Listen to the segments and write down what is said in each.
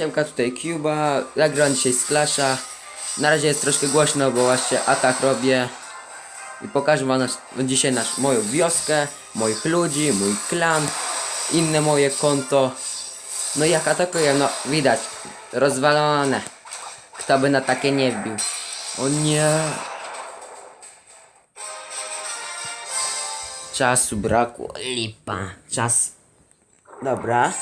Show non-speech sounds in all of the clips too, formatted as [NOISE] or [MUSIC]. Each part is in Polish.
Siemka, tutaj Cuba, zagram dzisiaj z Clasha. Na razie jest troszkę głośno, bo właśnie atak robię. I pokażę wam nasz, dzisiaj nasz, moją wioskę, moich ludzi, mój klan, inne moje konto. No i jak atakuję, no widać, rozwalone. Kto by na takie nie wbił? O nie. Czasu brakło, lipa, czas. Dobra.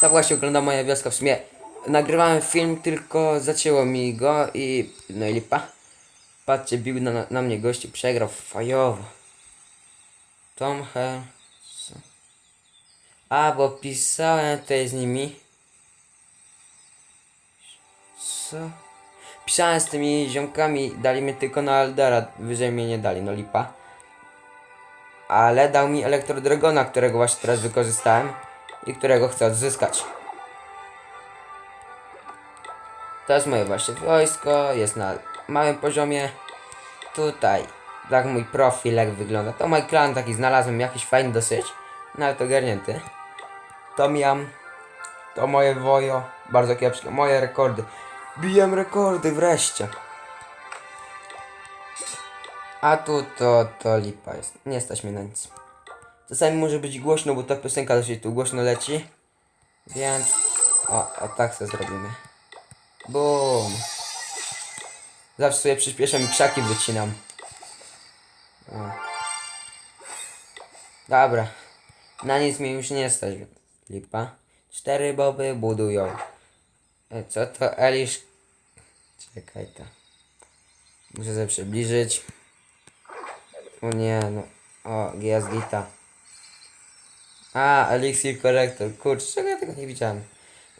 To właśnie wygląda moja wioska. W sumie nagrywałem film, tylko zacięło mi go i no i lipa. Patrzcie, bił na, na mnie gościu, przegrał fajowo. Tom co? A, bo pisałem tutaj z nimi. Co? Pisałem z tymi ziomkami, dali mi tylko na Aldera, wyżej mnie nie dali, no lipa. Ale dał mi Elektrodragona, którego właśnie teraz wykorzystałem i którego chcę odzyskać. To jest moje właśnie wojsko, jest na małym poziomie. Tutaj, tak mój profil jak wygląda. To mój klan taki znalazłem, jakiś fajny dosyć, no ale to garnięty. To miam, to moje wojo, bardzo kiepskie, moje rekordy. Biję rekordy wreszcie. A tu to, to lipa jest, nie stać mnie na nic. Czasami może być głośno, bo ta piosenka dosyć tu głośno leci. Więc... O, o tak sobie zrobimy. Bum. Zawsze sobie przyspieszam i krzaki wycinam. O. Dobra. Na nic mi już nie stać. Lipa. Cztery boby budują. E, Co to Elisz? Czekaj to. Muszę sobie przybliżyć. O nie, no. O, jest. A, Elixir Collector. Kurczę, czego ja tego nie widziałem?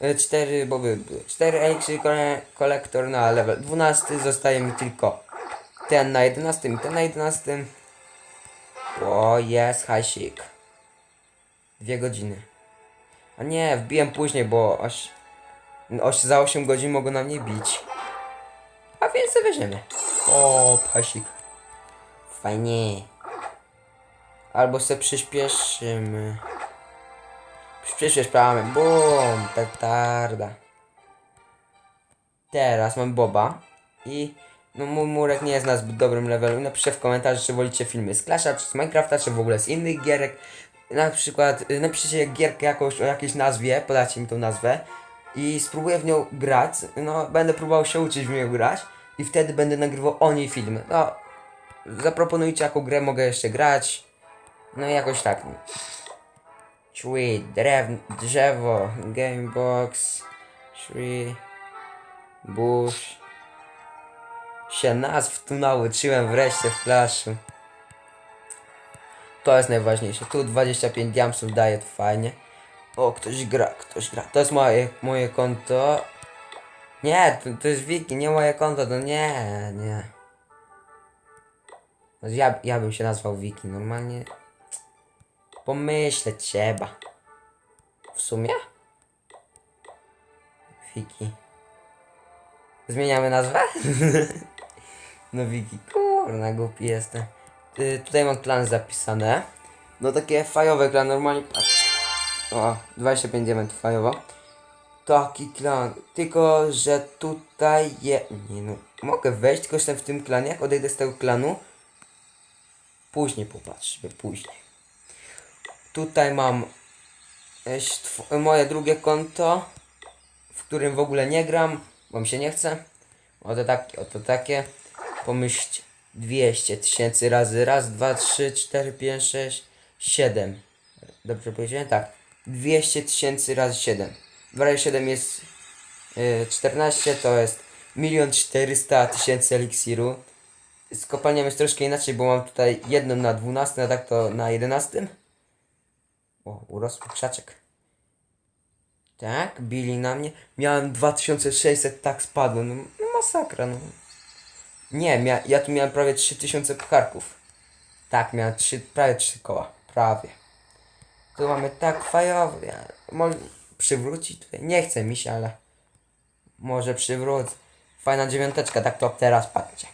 E, Cztery boby. Cztery Elixir Cole- Collector na level 12. Zostaje mi tylko ten na 11 i ten na 11. O, jest hajsik. Dwie godziny. A nie, wbiłem później, bo oś, oś za 8 godzin mogą na mnie bić. A więc sobie weźmiemy. O, hajsik. Fajnie. Albo se przyspieszymy. Przyspieszamy. Bum, petarda. Teraz mam Boba. I no mój murek nie jest na zbyt dobrym levelu. Napiszcie w komentarzu, czy wolicie filmy z Clasha, czy z Minecrafta, czy w ogóle z innych gierek. Na przykład y, napiszcie gierkę jakąś o jakiejś nazwie, podajcie mi tą nazwę. I spróbuję w nią grać. No, będę próbował się uczyć w nią grać. I wtedy będę nagrywał o niej filmy. No, zaproponujcie jaką grę mogę jeszcze grać. No i jakoś tak. Tree, drew, drzewo, gamebox, tree, bush. Się nazw tu nauczyłem wreszcie w klaszu. To jest najważniejsze. Tu 25 diamsów daje, to fajnie. O, ktoś gra, ktoś gra. To jest moje, moje konto. Nie, to, to jest wiki, nie moje konto, to nie, nie. Ja, ja bym się nazwał wiki, normalnie. Pomyśleć trzeba. W sumie? Wiki. Zmieniamy nazwę? [LAUGHS] no Wiki, kurna, głupi jestem. Y, tutaj mam klan zapisane. No takie fajowe klan, normalnie patrz. O, 25 diamentów fajowo. Taki klan. Tylko, że tutaj je... Nie no, mogę wejść, tylko jestem w tym klanie. Jak odejdę z tego klanu, później popatrzmy, później. Tutaj mam e, stw- moje drugie konto, w którym w ogóle nie gram, bo mi się nie chce. Oto takie, oto takie. Pomyślcie. 200 tysięcy razy raz, dwa, trzy, cztery, pięć, sześć, siedem. Dobrze powiedziałem? Tak. 200 tysięcy razy 7. W razie 7 jest y, 14, to jest 1 400 tysięcy eliksiru. Z kopalnią jest troszkę inaczej, bo mam tutaj jedną na 12, a tak to na 11. O, urosł krzaczek. Tak, bili na mnie. Miałem 2600, tak spadłem. No, no masakra, no. Nie, mia ja tu miałem prawie 3000 pcharków. Tak, miałem 3, prawie 3 koła. Prawie. Tu mamy tak fajowy. Ja, może przywrócić. Nie chce mi się, ale może przywrócę. Fajna dziewiąteczka, tak to teraz patrzcie.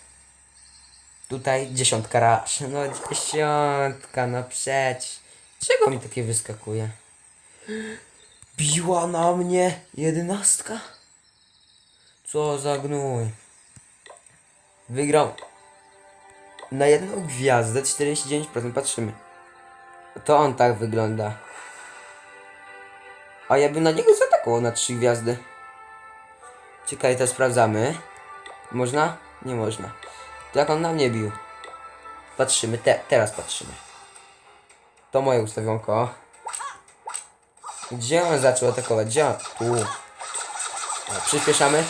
Tutaj dziesiątka rasz. No dziesiątka, no przecież. Czego mi takie wyskakuje? Biła na mnie jedenastka? Co za gnój. Wygrał na jedną gwiazdę 49%. Patrzymy. To on tak wygląda. A ja bym na niego zaatakował na trzy gwiazdy. Czekaj, to sprawdzamy. Można? Nie można. To jak on na mnie bił? Patrzymy, te, teraz patrzymy. To moje ustawionko. Gdzie on zaczął atakować? Gdzie on? Tu. Przyspieszamy.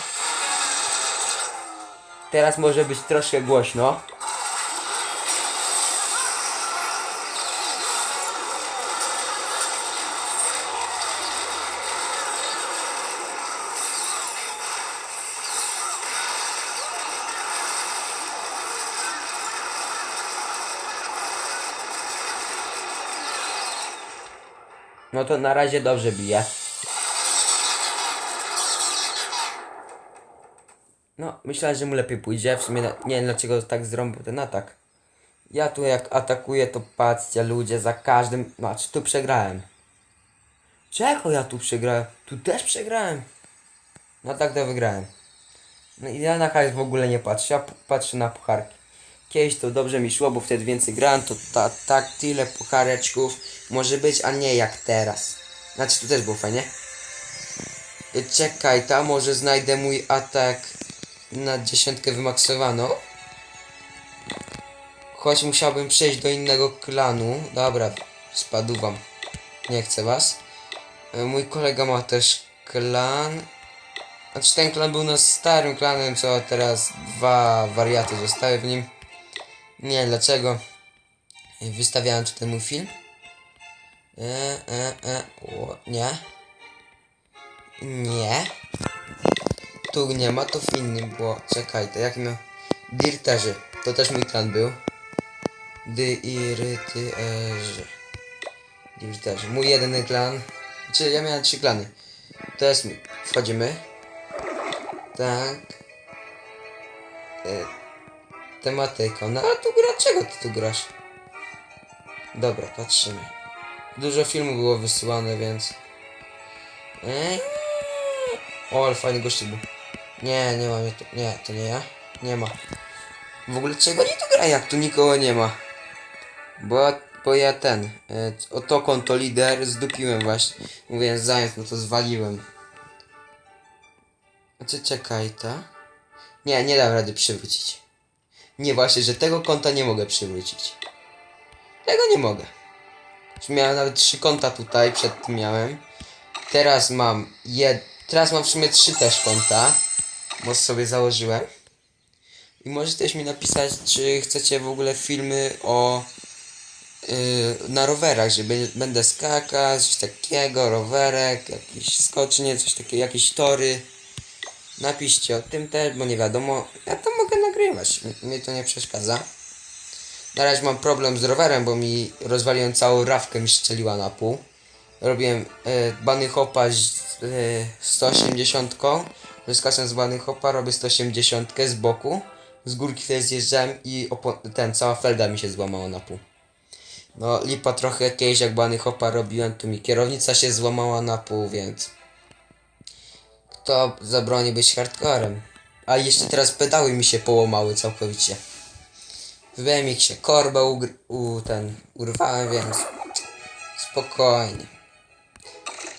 Teraz może być troszkę głośno. No to na razie dobrze bije. No, myślałem, że mu lepiej pójdzie. W sumie na, nie wiem dlaczego tak zrobił ten atak. Ja tu jak atakuję, to patrzcie ludzie, za każdym... Znaczy, tu przegrałem. Czego ja tu przegrałem? Tu też przegrałem. No tak to wygrałem. No i ja na hajs w ogóle nie patrzę, ja patrzę na pucharki. Kiedyś to dobrze mi szło, bo wtedy więcej grałem, to ta, tak tyle puchareczków może być, a nie jak teraz. Znaczy tu też było fajnie. Czekaj, tam może znajdę mój atak na dziesiątkę wymaksowaną. Choć musiałbym przejść do innego klanu. Dobra, spadł wam. Nie chcę was. Y, Mój kolega ma też klan. Znaczy ten klan był na starym klanem, co teraz dwa wariaty zostały w nim. Nie wiem dlaczego. Wystawiałem tutaj mój film. E, e, e, o, nie. Nie. Tu nie ma, to w innym było. Czekaj, to jak miał... Dirterzy. To też mój klan był. Dirterzy. Dirterzy. Mój jedyny klan. Czy ja miałem trzy klany. To jest mój. Wchodzimy. Tak. E, tematyką. No a tu gra, czego ty tu grasz? Dobra, patrzymy. Dużo filmów było wysyłane, więc... Eee. O, ale fajny gościu był. Nie, nie ma mnie tu. Nie, to nie ja. Nie ma. W ogóle czego nie tu gra, jak tu nikogo nie ma? Bo, bo ja ten... E, o to konto lider zdupiłem właśnie. Mówię, zając, no to zwaliłem. A czy czekaj, ta? Nie, nie dam rady przywrócić. Nie, właśnie, że tego konta nie mogę przywrócić. Tego nie mogę. Miałem nawet trzy konta tutaj, przed tym miałem. Teraz mam jed... Teraz mam w sumie trzy też konta. Bo sobie założyłem. I możecie też mi napisać, czy chcecie w ogóle filmy o... Yy, na rowerach, że bę- będę skakać, coś takiego, rowerek, jakieś skocznie, coś takiego, jakieś tory. Napiszcie o tym też, bo nie wiadomo. Ja to mogę nagrywać, mi to nie przeszkadza. Na razie mam problem z rowerem, bo mi rozwaliłem całą rawkę, mi strzeliła na pół. Robiłem e, bany hopa z e, 180. Wyskakłem z bany hopa, robię 180 z boku. Z górki wtedy zjeżdżałem i ten, cała felga mi się złamała na pół. No lipa trochę kiedyś jak bany hopa robiłem, to mi kierownica się złamała na pół, więc... Kto zabroni być hardcorem? A jeszcze teraz pedały mi się połamały całkowicie. W BMX-ie korbę ugr- u, ten, urwałem, więc spokojnie.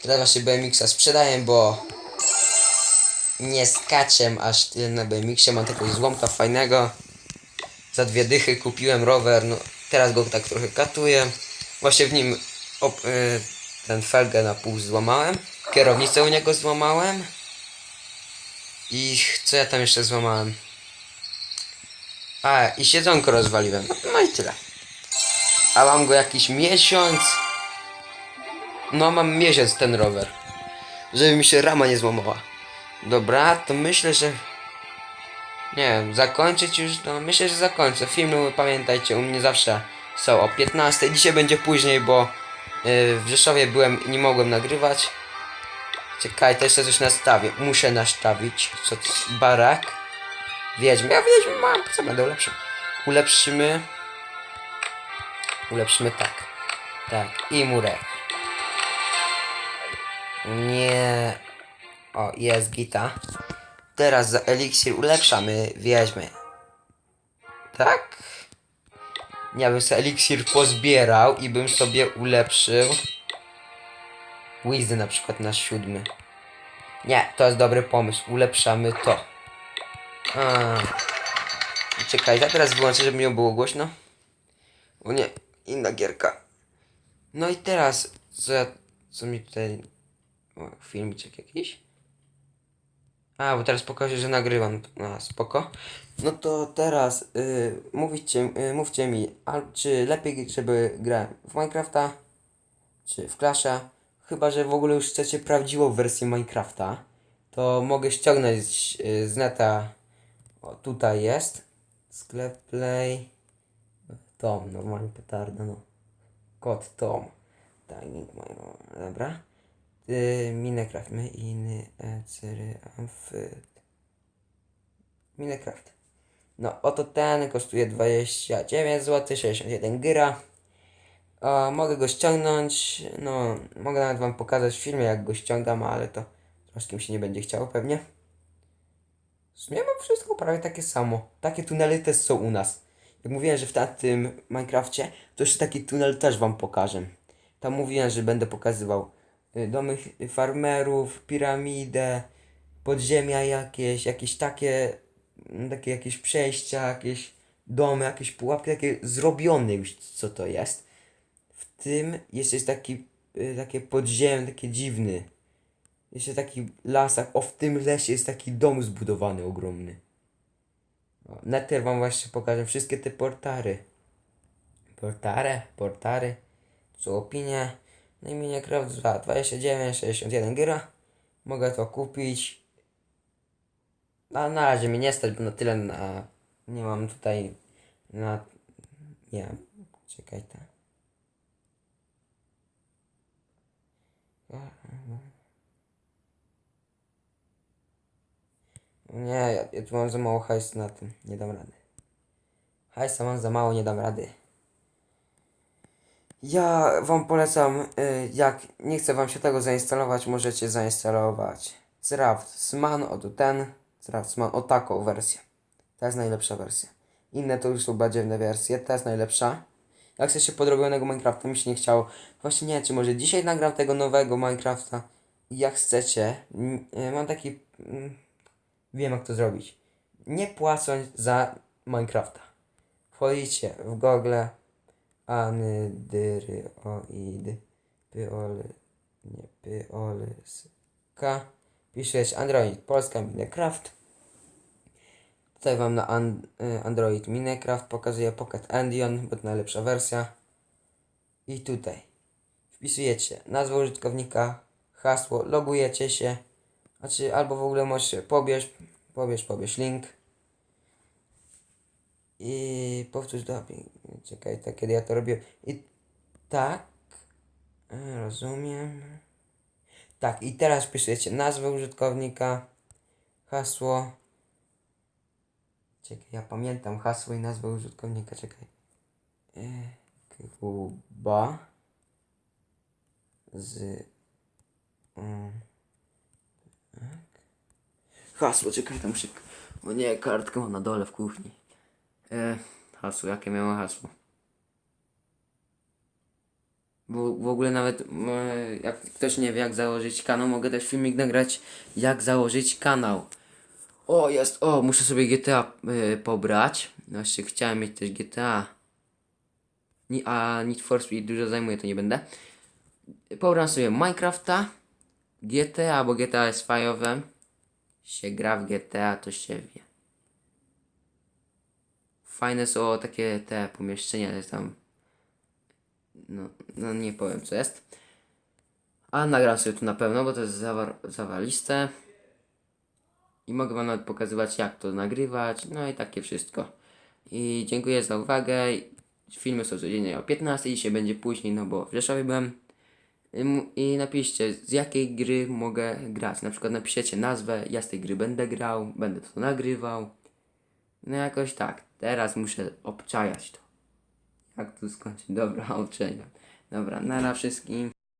Teraz właśnie BMX-a sprzedaję, bo nie skaczem aż tyle na BMX-ie. Mam takiego złomka fajnego. Za dwie dychy kupiłem rower, no teraz go tak trochę katuję. Właśnie w nim op- y, ten felgę na pół złamałem. Kierownicę u niego złamałem. I co ja tam jeszcze złamałem? A, i siedzonko rozwaliłem. No i tyle. A mam go jakiś miesiąc. No, mam miesiąc ten rower. Żeby mi się rama nie złamała. Dobra, to myślę, że... Nie wiem, zakończyć już, no myślę, że zakończę. Filmy, pamiętajcie, u mnie zawsze są o 15. Dzisiaj będzie później, bo yy, w Rzeszowie byłem i nie mogłem nagrywać. Czekaj, to jeszcze coś nastawię. Muszę nastawić. Co to jest? Barak. Wiedźmy. Ja wiedźmy mam. Co będę ulepszył? Ulepszymy. Ulepszymy tak. Tak. I murek. Nie. O, jest gita. teraz za eliksir ulepszamy wiedźmy. Tak? Ja bym sobie eliksir pozbierał i bym sobie ulepszył Wizy na przykład na siódmy. Nie, to jest dobry pomysł. Ulepszamy to. A. Czekaj, ja teraz wyłączę, żeby nie było głośno. O nie, inna gierka. No i teraz, co ja, co mi tutaj... O, filmiczek jakiś? A, bo teraz pokażę, że nagrywam. A, spoko. No to teraz y, mówicie, y, mówcie mi, a, czy lepiej, żeby grać w Minecrafta, czy w Clasha. Chyba, że w ogóle już chcecie prawdziwą wersję Minecrafta, to mogę ściągnąć y, z neta. O, tutaj jest. Sklep Play. Tom, normalnie petarda, no. Kod Tom. Timing moją. Dobra. Y, Minecraft. My iny e cery. Minecraft. No, oto ten kosztuje 29 zł, 61 gira. O, mogę go ściągnąć. No, mogę nawet wam pokazać w filmie, jak go ściągam, ale to troszkę mi się nie będzie chciało pewnie. W sumie mam wszystko prawie takie samo. Takie tunele też są u nas. Jak mówiłem, że w tamtym Minecrafcie, to jeszcze taki tunel też wam pokażę. Tam mówiłem, że będę pokazywał y, domy farmerów, piramidę, podziemia jakieś, jakieś takie, mm, takie jakieś przejścia, jakieś domy, jakieś pułapki, takie zrobione już, co to jest. W tym jeszcze jest taki, y, takie podziemie, takie dziwny. Jeszcze taki lasach, o w tym lesie jest taki dom zbudowany ogromny. Neter wam właśnie pokażę wszystkie te portary. Portare, portary. Są opinie. No i Minecraft za 29, 61 gira. Mogę to kupić. A na razie mi nie stać, bo na tyle na... Nie mam tutaj na... Nie. Czekaj tak. Nie, ja, ja tu mam za mało hajsu na tym. Nie dam rady. Hajsa mam za mało, nie dam rady. Ja wam polecam, y, jak nie chce wam się tego zainstalować, możecie zainstalować Craftsman, oto ten, Craftsman, o taką wersję. To jest najlepsza wersja. Inne to już są badziewne wersje, ta jest najlepsza. Jak chcecie się podrobionego Minecrafta, mi się nie chciało. Właśnie nie czy może dzisiaj nagram tego nowego Minecrafta. Jak chcecie, mm, y, mam taki... Wiem jak to zrobić. Nie płacąc za Minecrafta. Wchodzicie w Google Anydyryoid Pyol nie Pyolyska Piszesz Android Polska Minecraft Tutaj wam na an, y, Android Minecraft pokazuje Pocket Endion, bo to najlepsza wersja. I tutaj wpisujecie nazwę użytkownika, hasło, logujecie się, znaczy albo w ogóle możecie pobierz, pobierz, pobierz link. I powtórz dubbing. Czekaj, tak kiedy ja to robię. I tak. e, Rozumiem. Tak, i teraz wpisujecie nazwę użytkownika, hasło. Czekaj, ja pamiętam hasło i nazwę użytkownika, czekaj. E, Kuba z um. Hasło, czekaj, tam się... O nie, kartkę mam na dole w kuchni. E, hasło, jakie miało hasło? Bo w ogóle nawet e, jak ktoś nie wie jak założyć kanał, mogę też filmik nagrać jak założyć kanał. O jest, o muszę sobie GTA e, pobrać. Właśnie chciałem mieć też GTA. Ni, a Need for Speed dużo zajmuje, to nie będę. Pobram sobie Minecrafta, GTA, bo GTA jest fajowe. Się gra w GTA, to się wie. Fajne są takie te pomieszczenia, tam. No, no nie powiem co jest. A nagram sobie tu na pewno, bo to jest zawar zawaliste. I mogę wam nawet pokazywać jak to nagrywać. No i takie wszystko. I dziękuję za uwagę. Filmy są codziennie o 15. Dzisiaj będzie później, no bo w Rzeszowie byłem. I napiszcie, z jakiej gry mogę grać. Na przykład napiszecie nazwę, ja z tej gry będę grał, będę to nagrywał. No jakoś tak. Teraz muszę obczajać to. Jak tu skończyć? Dobra, [LAUGHS] obczajam. Dobra, nara wszystkim.